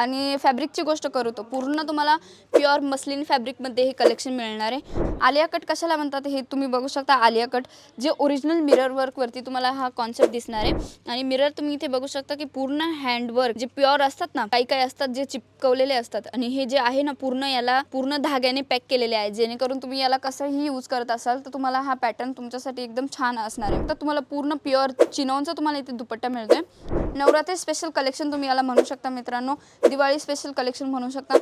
आणि फॅब्रिकची गोष्ट करू तो. पूर्ण तुम्हाला प्युअर मस्लिन फॅब्रिकमध्ये हे कलेक्शन मिळणार आहे. आलिया कट कशाला म्हणतात हे तुम्ही बघू शकता. आलिया कट जे ओरिजिनल मिरर वर्कवरती तुम्हाला हा कॉन्सेप्ट दिसणार आहे. आणि मिरर तुम्ही इथे बघू शकता की पूर्ण हँडवर्क जे प्युअर असतात ना काही काही असतात जे चिपकवलेले असतात. आणि हे जे आहे ना पूर्ण याला पूर्ण धाग्याने पॅक केलेले आहे. जेणेकरून तुम्ही याला कसंही यूज करत असाल तर तुम्हाला हा पॅटर्न तुमच्यासाठी एकदम छान असणार आहे. तर तुम्हाला पूर्ण प्युअर चिनॉनचा तुम्हाला इथे दुपट्टा मिळतोय. नवरात्री स्पेशल कलेक्शन तुम्ही याला म्हणू शकता मित्रांनो. दिवाळी स्पेशल कलेक्शन म्हणू शकता.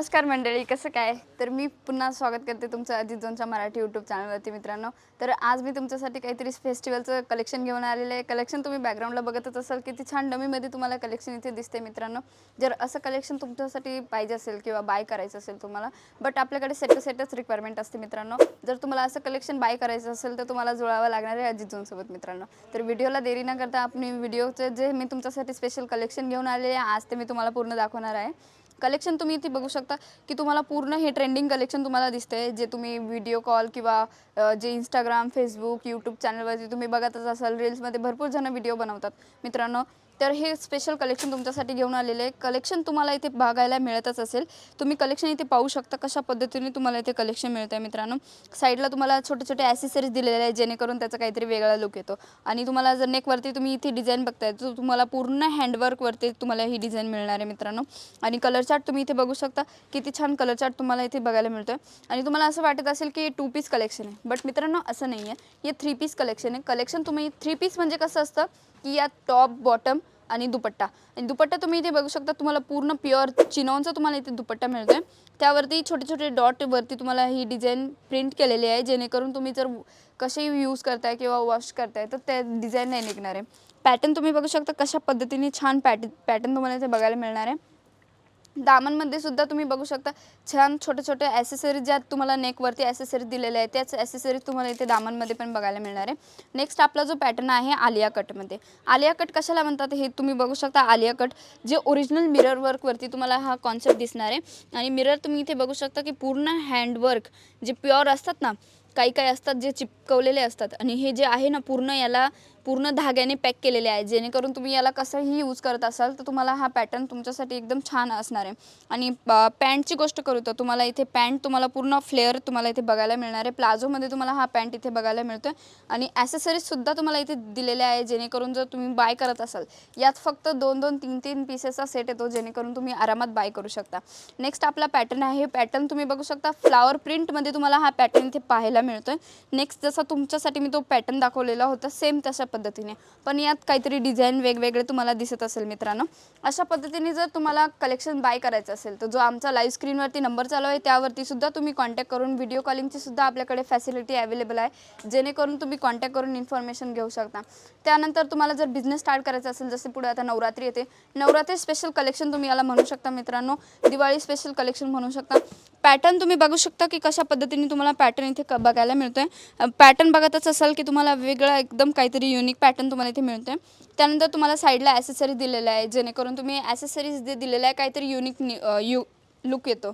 नमस्कार मंडळी कसं काय? तर मी पुन्हा स्वागत करते तुमचं अजित जोनच्या मराठी यूट्यूब चॅनलवरती मित्रांनो. तर आज मी तुमच्यासाठी काहीतरी फेस्टिवलचं कलेक्शन घेऊन आलेलं आहे. कलेक्शन तुम्ही बॅकग्राऊंडला बघतच असाल किती छान डमीमध्ये तुम्हाला कलेक्शन इथे दिसते मित्रांनो. जर असं कलेक्शन तुमच्यासाठी पाहिजे असेल किंवा बाय करायचं असेल तुम्हाला बट आपल्याकडे सेट टू सेटच रिक्वायरमेंट असते मित्रांनो. जर तुम्हाला असं कलेक्शन बाय करायचं असेल तर तुम्हाला जुळावं लागणार आहे अजित जोनसोबत मित्रांनो. तर व्हिडिओला देरी न करता आपण व्हिडिओचं जे मी तुमच्यासाठी स्पेशल कलेक्शन घेऊन आलेले आहे आज ते मी तुम्हाला पूर्ण दाखवणार आहे. कलेक्शन तुम्ही इथे बघू शकता की तुम्हाला पूर्ण हे ट्रेंडिंग कलेक्शन तुम्हाला दिसते जे तुम्ही व्हिडिओ कॉल किंवा जे इंस्टाग्राम फेसबुक यूट्यूब चॅनलवरती तुम्ही बघतच असाल रील्समध्ये भरपूर जण व्हिडिओ बनवतात. मित्रांनो तर हे स्पेशल कलेक्शन तुमच्यासाठी घेऊन आलेले आहे. कलेक्शन तुम्हाला इथे बघायला मिळतच असेल. तुम्ही कलेक्शन इथे पाहू शकता कशा पद्धतीने तुम्हाला इथे कलेक्शन मिळतं आहे मित्रांनो साईडला तुम्हाला छोटे छोटे ॲसेसरीज दिलेले आहे जेणेकरून त्याचा काहीतरी वेगळा लुक येतो. आणि तुम्हाला जर नेकवरती तुम्ही इथे डिझाईन बघताय तर तुम्हाला पूर्ण हँडवर्कवरती तुम्हाला ही डिझाईन मिळणार आहे मित्रांनो. आणि कलर चार्ट तुम्ही इथे बघू शकता. किती छान कलर चार्ट तुम्हाला इथे बघायला मिळतोय. आणि तुम्हाला असं वाटत असेल की टू पीस कलेक्शन आहे. बट मित्रांनो असं नाही आहे हे थ्री पीस कलेक्शन आहे. कलेक्शन तुम्ही थ्री पीस म्हणजे कसं असतं? की या टॉप बॉटम आणि दुपट्टा. आणि दुपट्टा तुम्ही इथे बघू शकता तुम्हाला पूर्ण प्युअर चिनॉनचा तुम्हाला इथे दुपट्टा मिळतोय. त्यावरती छोटे छोटे डॉटवरती तुम्हाला ही डिझाईन प्रिंट केलेली आहे जेणेकरून तुम्ही जर कसेही यूज करताय किंवा वॉश करताय तर त्या डिझाईन नाही निघणार आहे. पॅटर्न तुम्ही बघू शकता कशा पद्धतीने छान पॅट पॅटर्न तुम्हाला इथे बघायला मिळणार आहे. दामनमध्ये सुद्धा तुम्ही बघू शकता छान छोटे छोटे ॲसेसरीज ज्या तुम्हाला नेकवरती ॲसेसरीज दिलेले आहे त्याच ॲसेसरीज तुम्हाला इथे दामनमध्ये पण बघायला मिळणार आहे. नेक्स्ट आपला जो पॅटर्न आहे आलिया कटमध्ये आलिया कट कशाला म्हणतात हे तुम्ही बघू शकता. आलिया कट जे ओरिजिनल मिरर वर्कवरती तुम्हाला हा कॉन्सेप्ट दिसणार आहे. आणि मिरर तुम्ही इथे बघू शकता की पूर्ण हँडवर्क जे प्युअर असतात ना काही काही असतात जे चिपकवलेले असतात. आणि हे जे आहे ना पूर्ण याला पूर्ण धाग्याने पॅक केलेले आहे. जेणेकरून तुम्ही याला कसंही यूज करत असाल तर तुम्हाला हा पॅटर्न तुमच्यासाठी एकदम छान असणार आहे. आणि पॅन्टची गोष्ट करू तर तुम्हाला इथे पॅन्ट तुम्हाला पूर्ण फ्लेअर तुम्हाला इथे बघायला मिळणार आहे. प्लाझोमध्ये तुम्हाला हा पॅन्ट इथे बघायला मिळतो आहे आणि ॲसेसरीजसुद्धा तुम्हाला इथे दिलेल्या आहे जेणेकरून जर तुम्ही बाय करत असाल यात फक्त दोन दोन तीन तीन पीसेसचा सेट येतो जेणेकरून तुम्ही आरामात बाय करू शकता. नेक्स्ट आपला पॅटर्न आहे. पॅटर्न तुम्ही बघू शकता. फ्लावर प्रिंटमध्ये तुम्हाला हा पॅटर्न इथे पाहायला मिळतोय. नेक्स्ट जसा तुमच्यासाठी मी तो पॅटर्न दाखवलेला होता सेम तशा पद्धतीने. पण यात काहीतरी डिझाईन वेगवेगळे तुम्हाला दिसत असेल मित्रांनो. अशा पद्धतीने जर तुम्हाला कलेक्शन बाय करायचं असेल तर जो आमचा लाईव्ह स्क्रीनवरती नंबर चालू आहे त्यावरती सुद्धा तुम्ही कॉन्टॅक्ट करून व्हिडिओ कॉलिंगची सुद्धा आपल्याकडे फॅसिलिटी अवेलेबल आहे जेणेकरून तुम्ही कॉन्टॅक्ट करून इन्फॉर्मेशन घेऊ शकता. त्यानंतर तुम्हाला जर बिझनेस स्टार्ट करायचा असेल जसे पुढे आता नवरात्री येते. नवरात्री स्पेशल कलेक्शन तुम्ही याला म्हणू शकता मित्रांनो. दिवाळी स्पेशल कलेक्शन म्हणू शकता. पॅटर्न तुम्ही बघू शकता की कशा पद्धतीने तुम्हाला पॅटर्न इथे क बघायला मिळतोय. पॅटर्न बघतच असाल की तुम्हाला वेगळा एकदम काहीतरी युनिक पॅटर्न तुम्हाला इथे मिळतोय. त्यानंतर तुम्हाला साईडला ॲसेसरी दिलेलं आहे जेणेकरून तुम्ही ॲसेसरीज जे दिलेलं आहे काहीतरी युनिक यू लुक येतो.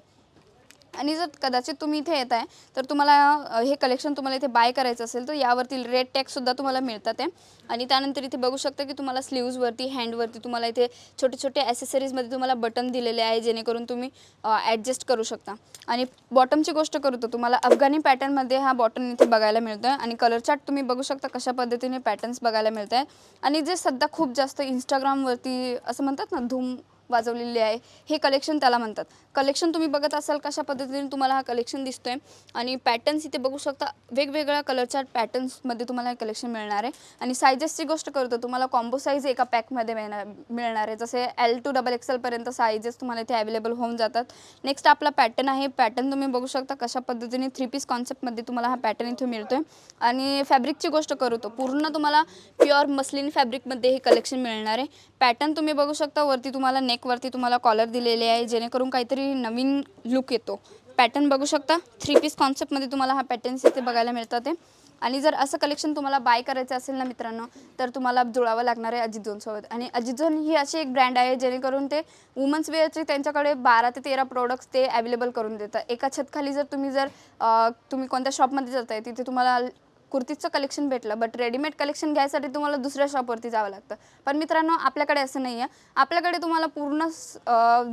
आणि जर कदाचित तुम्ही इथे येत आहे तर तुम्हाला हे कलेक्शन तुम्हाला इथे बाय करायचं असेल तर यावरती रेड टॅक्ससुद्धा तुम्हाला मिळतात आहे. आणि त्यानंतर इथे बघू शकता की तुम्हाला स्लीव्जवरती हँडवरती तुम्हाला इथे छोटे छोटे ॲसेसरीजमध्ये तुम्हाला बटन दिलेले आहे जेणेकरून तुम्ही ॲडजस्ट करू शकता. आणि बॉटमची गोष्ट करू तर तुम्हाला अफगाणी पॅटर्नमध्ये हा बॉटम इथे बघायला मिळतो आहे आणि कलर चार्ट तुम्ही बघू शकता कशा पद्धतीने पॅटर्न्स बघायला मिळत आहे आणि जे सध्या खूप जास्त इंस्टाग्रामवरती असं म्हणतात ना धूम वाजवलेली आहे. हे कलेक्शन त्याला म्हणतात. कलेक्शन तुम्ही बघत असाल कशा पद्धतीने तुम्हाला हा कलेक्शन दिसतोय. आणि पॅटर्न्स इथे बघू शकता वेगवेगळ्या कलरच्या पॅटर्न्समध्ये तुम्हाला हे कलेक्शन मिळणार आहे. आणि सायजेसची गोष्ट करतो तुम्हाला कॉम्बो साईज एका पॅकमध्ये मिळणार मिळणार आहे. जसे एल टू डबल एक्सेलपर्यंत सायजेस तुम्हाला इथे अवेलेबल होऊन जातात. नेक्स्ट आपला पॅटर्न आहे. पॅटर्न तुम्ही बघू शकता कशा पद्धतीने थ्री पीस कॉन्सेप्टमध्ये तुम्हाला हा पॅटर्न इथे मिळतोय. आणि फॅब्रिकची गोष्ट करू तो पूर्ण तुम्हाला प्युअर मस्लिन फॅब्रिकमध्ये हे कलेक्शन मिळणार आहे. पॅटर्न तुम्ही बघू शकता वरती तुम्हाला नेकवरती तुम्हाला कॉलर दिलेले आहे जेणेकरून काहीतरी नवीन लुक येतो. पॅटर्न बघू शकता. थ्री पीस कॉन्सेप्टमध्ये तुम्हाला हा पॅटर्न्स इथे बघायला मिळतात आहे आणि जर असं कलेक्शन तुम्हाला बाय करायचं असेल ना मित्रांनो तर तुम्हाला जुळावं लागणार आहे अजित झोनसोबत आणि अजित झोन ही अशी एक ब्रँड आहे जेणेकरून ते वुमन्स वेअरचे त्यांच्याकडे बारा ते तेरा प्रोडक्ट्स ते अवेलेबल करून देतात. एका छतखाली जर तुम्ही जर तुम्ही कोणत्या शॉपमध्ये जाताय तिथे तुम्हाला कुर्तीचं कलेक्शन भेटलं बट रेडीमेड कलेक्शन घ्यायसाठी तुम्हाला दुसऱ्या शॉपवरती जावं लागतं. पण मित्रांनो आपल्याकडे असं नाही आहे आपल्याकडे तुम्हाला पूर्ण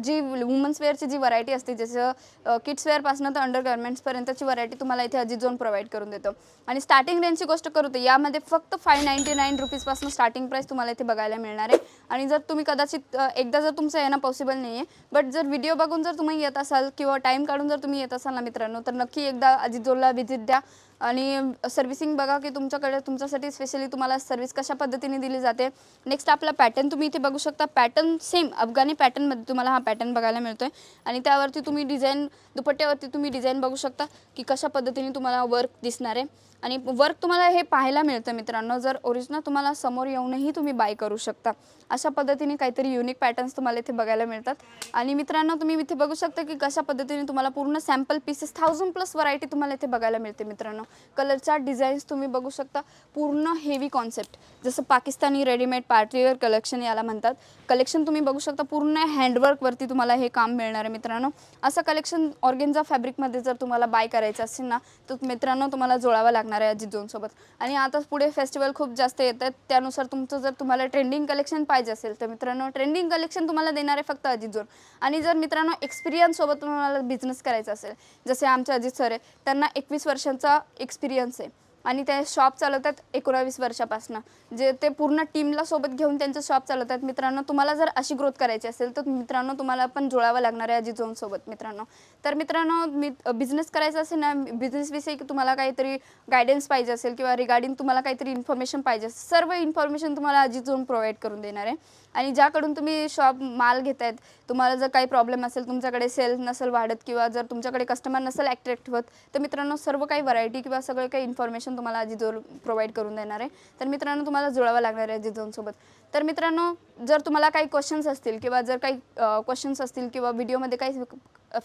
जी वुमन्स वेअरची जी व्हरायटी असते जसं किड्स वेअरपासून तर अंडरगार्मेंट्सपर्यंतची व्हरायटी तुम्हाला इथे अजित झोन प्रोव्हाइड करून देतो. आणि स्टार्टिंग रेंजची गोष्ट करू तर यामध्ये फक्त फाय नाईन्टी नाईन रुपीजपासून स्टार्टिंग प्राईस तुम्हाला इथे बघायला मिळणार आहे. आणि जर तुम्ही कदाचित एकदा जर तुमचं येणं पॉसिबल नाही आहे बट जर व्हिडिओ बघून जर तुम्ही येत असाल किंवा टाईम काढून जर तुम्ही येत असाल ना मित्रांनो तर नक्की एकदा अजित झोनला व्हिजिट द्या. आणि सर्व्हिसिंग बघा की तुमच्याकडे तुमच्यासाठी स्पेशली तुम्हाला सर्व्हिस कशा पद्धतीने दिली जाते. नेक्स्ट आपला पॅटर्न तुम्ही इथे बघू शकता. पॅटर्न सेम अफगाणी पॅटर्नमध्ये तुम्हाला हा पॅटर्न बघायला मिळतोय. आणि त्यावरती तुम्ही डिझाईन दुपट्ट्यावरती तुम्ही डिझाईन बघू शकता की कशा पद्धतीने तुम्हाला वर्क दिसणार आहे. आणि वर्क तुम्हाला हे पाहायला मिळतं मित्रांनो. जर ओरिजिनल तुम्हाला समोर येऊनही तुम्ही बाय करू शकता. अशा पद्धतीने काहीतरी युनिक पॅटर्न्स तुम्हाला इथे बघायला मिळतात. आणि मित्रांनो तुम्ही इथे बघू शकता की कशा पद्धतीने तुम्हाला पूर्ण sample pieces thousand plus variety तुम्हाला इथे बघायला मिळते मित्रांनो. कलरच्या डिझाईन्स तुम्ही बघू शकता. पूर्ण हेवी कॉन्सेप्ट जसं पाकिस्तानी रेडीमेड पार्टीवेअर कलेक्शन याला म्हणतात. कलेक्शन तुम्ही बघू शकता पूर्ण हँडवर्कवरती तुम्हाला हे काम मिळणार आहे मित्रांनो. असं कलेक्शन ऑर्गेन्झा फॅब्रिकमध्ये जर तुम्हाला बाय करायचं असेल ना तर मित्रांनो तुम्हाला जोळावं लागणार आहे अजित जोनसोबत आणि आता पुढे फेस्टिवल खूप जास्त येत आहेत. त्यानुसार तुमचं जर तुम्हाला ट्रेंडिंग कलेक्शन पाहिजे असेल तर मित्रांनो ट्रेंडिंग कलेक्शन तुम्हाला देणार आहे फक्त अजित जोन आणि जर मित्रांनो एक्सपिरियन्ससोबत तुम्हाला बिझनेस करायचा असेल जसे आमचे अजित सर आहे त्यांना एकवीस वर्षांचा एक्सपिरियन्स आहे. आणि ते शॉप चालवतात एकोणावीस वर्षापासून. जे ते पूर्ण टीमला सोबत घेऊन त्यांचं शॉप चालवतात. मित्रांनो तुम्हाला जर अशी ग्रोथ करायची असेल तर मित्रांनो तुम्हाला पण जुळावं लागणार आहे अजिझोनसोबत मित्रांनो. तर मित्रांनो मी बिझनेस करायचा असेल ना बिझनेसविषयी तुम्हाला काहीतरी गायडन्स पाहिजे असेल किंवा रिगार्डिंग तुम्हाला काहीतरी इन्फॉर्मेशन पाहिजे असेल सर्व इन्फॉर्मेशन तुम्हाला अजिझोन प्रोव्हाइड करून देणार आहे. आणि ज्याकडून तुम्ही शॉप माल घेत आहेत तुम्हाला जर काही प्रॉब्लेम असेल तुमच्याकडे सेल्स नसेल वाढत किंवा जर तुमच्याकडे कस्टमर नसेल ॲट्रॅक्ट होत तर मित्रांनो सर्व काही व्हरायटी किंवा सगळं काही इन्फॉर्मेशन तुम्हाला अजिझोन प्रोव्हाइड करून देणार आहे. तर मित्रांनो तुम्हाला जुळावं लागणार आहे अजिजोनसोबत तर मित्रांनो जर तुम्हाला काही क्वेश्चन्स असतील किंवा जर काही क्वेश्चन्स असतील किंवा व्हिडिओमध्ये काही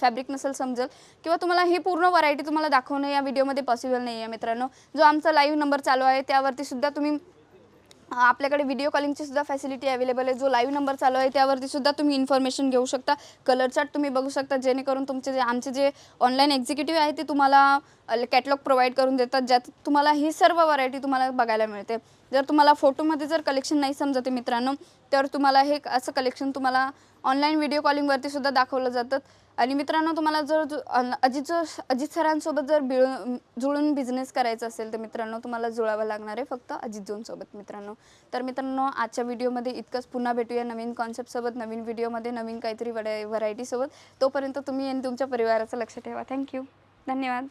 फॅब्रिक नसेल समजेल किंवा तुम्हाला ही पूर्ण व्हरायटी तुम्हाला दाखवणं या व्हिडिओमध्ये पॉसिबल नाही आहे मित्रांनो. जो आमचा लाईव्ह नंबर चालू आहे त्यावरती सुद्धा तुम्ही आपल्याकडे व्हिडिओ कॉलिंगची सुद्धा फॅसिलिटी अवेलेबल आहे. जो लाईव्ह नंबर चालू आहे त्यावरती सुद्धा तुम्ही इन्फॉर्मेशन घेऊ शकता. कलर चार्ट तुम्ही बघू शकता. जेणेकरून तुमचे जे आमचे जे ऑनलाईन एक्झिक्युटिव्ह आहे ते तुम्हाला कॅटलॉग प्रोव्हाइड करून देतात ज्यात तुम्हाला ही सर्व व्हरायटी तुम्हाला बघायला मिळते. जर तुम्हाला फोटोमध्ये जर कलेक्शन नाही समजते मित्रांनो तर तुम्हाला हे असं कलेक्शन तुम्हाला ऑनलाईन व्हिडिओ कॉलिंगवरती सुद्धा दाखवलं जातं. आणि मित्रांनो तुम्हाला जर जो- अन- अजित अजित सरांसोबत जर बिळून जुळून बिझनेस करायचा असेल तर मित्रांनो तुम्हाला जुळावं लागणार आहे फक्त अजितजोनसोबत मित्रांनो. तर मित्रांनो आजच्या व्हिडिओमध्ये इतकंच. पुन्हा भेटूया नवीन कॉन्सेप्टसोबत नवीन व्हिडिओमध्ये नवीन काहीतरी व्हरायटीसोबत तोपर्यंत तुम्ही आणि तुमच्या परिवाराचं लक्ष ठेवा. थँक्यू धन्यवाद.